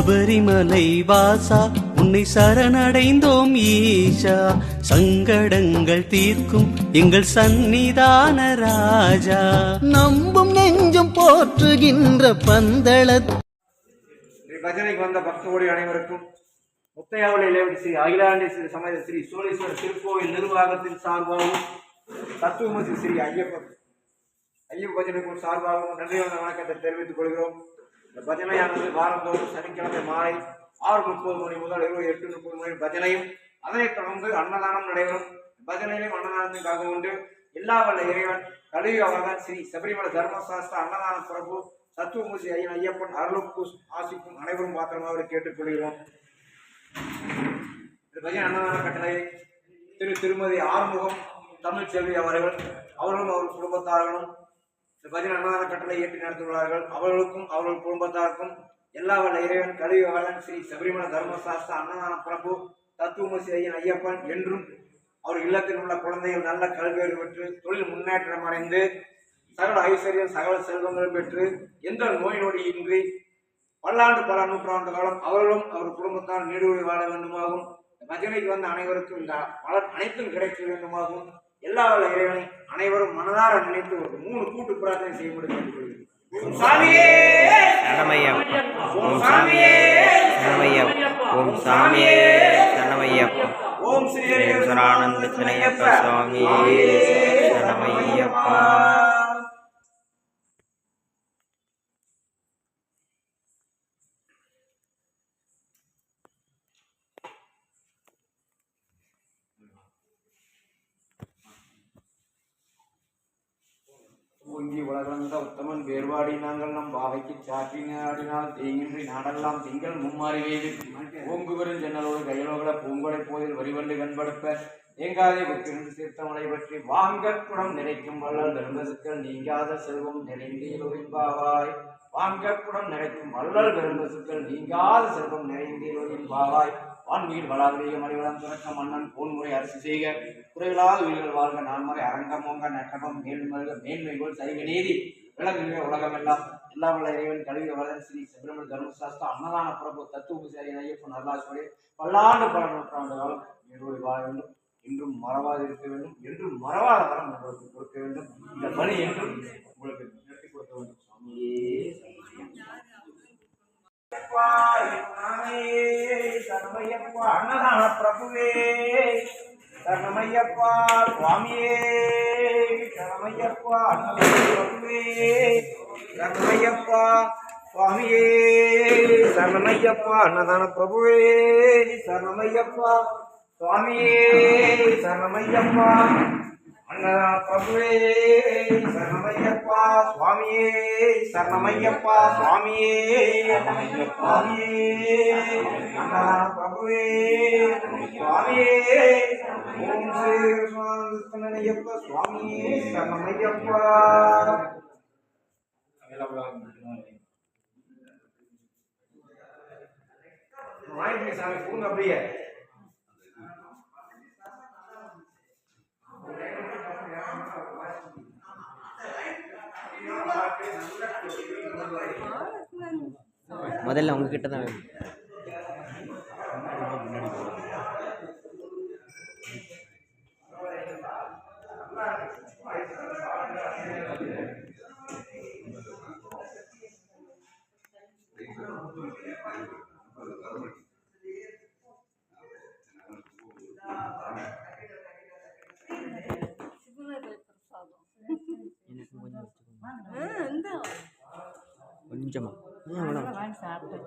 சபரிமலை வாசா உன்னை சரணடைந்தோம் ஈஷா. சங்கடங்கள் தீர்க்கும் எங்கள் சந்நிதான ராஜா. நம்பும் நெஞ்சம் போற்றுகின்ற பந்தளத் ஸ்ரீ பஜனைக்கு வந்த பக்தோடி அனைவருக்கும் முத்தையாவளி லேவடி ஸ்ரீ அகிலாண்டேஸ்வரி சமேத ஸ்ரீ சோழீஸ்வரர் திருக்கோவில் நிர்வாகத்தின் சார்பாகவும் தத்துவமசி ஸ்ரீ ஐயப்பன். ஐயப்ப பஜனைக்கும் சார்பாகவும் நன்றி வந்த வணக்கத்தை தெரிவித்துக் கொள்கிறோம். இந்த பஜனையானது வாரந்தோறும் சனிக்கிழமை மாலை ஆறு முப்பது மணி முதல் இருபது எட்டு முப்பது மணி பஜனையும் அதனைத் தொடர்ந்து அன்னதானம் நடைபெறும். பஜனையிலும் அன்னதானத்துக்காக உண்டு. எல்லா வல்ல இறைவன் கழுவி அவர்தான் ஸ்ரீ சபரிமலை தர்மசாஸ்திர அன்னதான பிரபு சத்துவமூசி ஐயன் ஐயப்பன் அருளுக்கு ஆசிக்கும் அனைவரும் பாத்திரமாக கேட்டுக்கொள்கிறோம். இந்த பஜனை அன்னதான கட்டளை திரு திருமதி ஆறுமுகம் தமிழ்ச்செல்வி அவர்கள் அவர்களும் அவர் குடும்பத்தார்களும் திரு அன்னதான கட்டளை ஏற்றி நடத்துகிறார்கள். அவர்களுக்கும் அவர்கள் குடும்பத்தாருக்கும் எல்லா வல்ல இறைவன் கலியுக அவர்தான் ஸ்ரீ சபரிமலை தர்மசாஸ்திர அன்னதான பிரபு தத்துவமசி ஐயன் ஐயப்பன் என்றும் அவர் இல்லத்தில் உள்ள குழந்தைகள் நல்ல கல்வியறிவு பெற்று தொழில் முன்னேற்றம் அடைந்து சகல ஐஸ்வர்யம் சகல செல்வங்களும் பெற்று எந்த நோய் நொடி இன்றி பல்லாண்டு பல நூற்றாண்டு காலம் அவர்களும் அவர் குடும்பத்தால் நீடுவழி வாழ வேண்டுமாகும் பஜனைக்கு வந்த அனைவருக்கும் இந்த பலன் அனைத்தும் கிடைக்க வேண்டுமாகும் எல்லா இறைவனை அனைவரும் மனதார நினைத்து ஒரு மூணு கூட்டு பிரார்த்தனை செய்யும்படி கேட்டுக்கொள்கிறேன் ஓம் சாமியே! சரணமையப்பா ஓம் சாமியே! சரணமையப்பா ஓம் சாமியே! சரணமையப்பா ஓம் ஸ்ரீ ஈஸ்வரானந்த சினையப்ப சுவாமியே! சரணமையப்பா ஓங்கி உலகளந்த உத்தமன் வேறுபாடி நாங்கள் நம் வாகைக்கு சாற்றினாடினால் தேங்கின்றி நாடெல்லாம் திங்கள் மும்மாறி வேது ஓங்கு பெரும் ஜன்னலோடு கையலோகல பூங்கொடை போதில் வரிவண்டு கண்படுப்ப. தேங்காதே புத்திருந்து தீர்த்தமலை பற்றி வாங்க குடம் நிறைக்கும் வள்ளல் பெரும்பசுக்கள் நீங்காத செல்வம் நிறைந்தீரோவின்பாவாய் வாங்க குடம் நிறைக்கும் வள்ளல் பெரும்பசுக்கள் நீங்காத செல்வம் நிறைந்தீரோவின்பாவாய் வான்மீர் வளாதிரிய மலைவளம் துறக்க மன்னன் போன் அரசு செய்க. குறைகளால் உயிர்கள் வாழ்க. நான்மறை அரங்கமோங்க நட்டமம் மேல்மல்க போல் சைவ நீதி. விளங்குக உலகமெல்லாம். எல்லா வல்ல இறைவன் கல்வி வளர்ந்த ஸ்ரீ சுப்பிரமணிய தர்மசாஸ்திர அன்னதான பிரபு தத்துவபுசாரி ஐயப்பன் அருளாசுவரே பல்லாண்டு பல நூற்றாண்டு காலம். வாழ வேண்டும். என்றும் மறவாது இருக்க வேண்டும். என்றும் மறவாத வரம் உங்களுக்கு கொடுக்க வேண்டும். இந்த பணி என்றும் சரணமையப்பா, அன்னதான பிரபுவே. சரணமையப்பா சுவாமியே. சரணமையப்பா அன்னதான பிரபுவே. சரணமையப்பா சுவாமியே. சரணமையப்பா அன்னதான பிரபுவே. சரணமையப்பா சுவாமியே. சரணமையப்பா பிரபுவே சரணமையப்பா சுவாமியே சரணமையப்பா சுவாமியே சுவாமியே அன்னதான பிரபுவே சுவாமியே ஓம் ஸ்ரீ கிருஷ்ணானந்தனையப்பா சுவாமியே சரணமையப்பா வாங்கிட்டு சாமி கொடுங்க அப்படியே முதல்ல உங்ககிட்ட தான் வேணும். கொஞ்சம். வாங்கி சாப்பிட்டேன்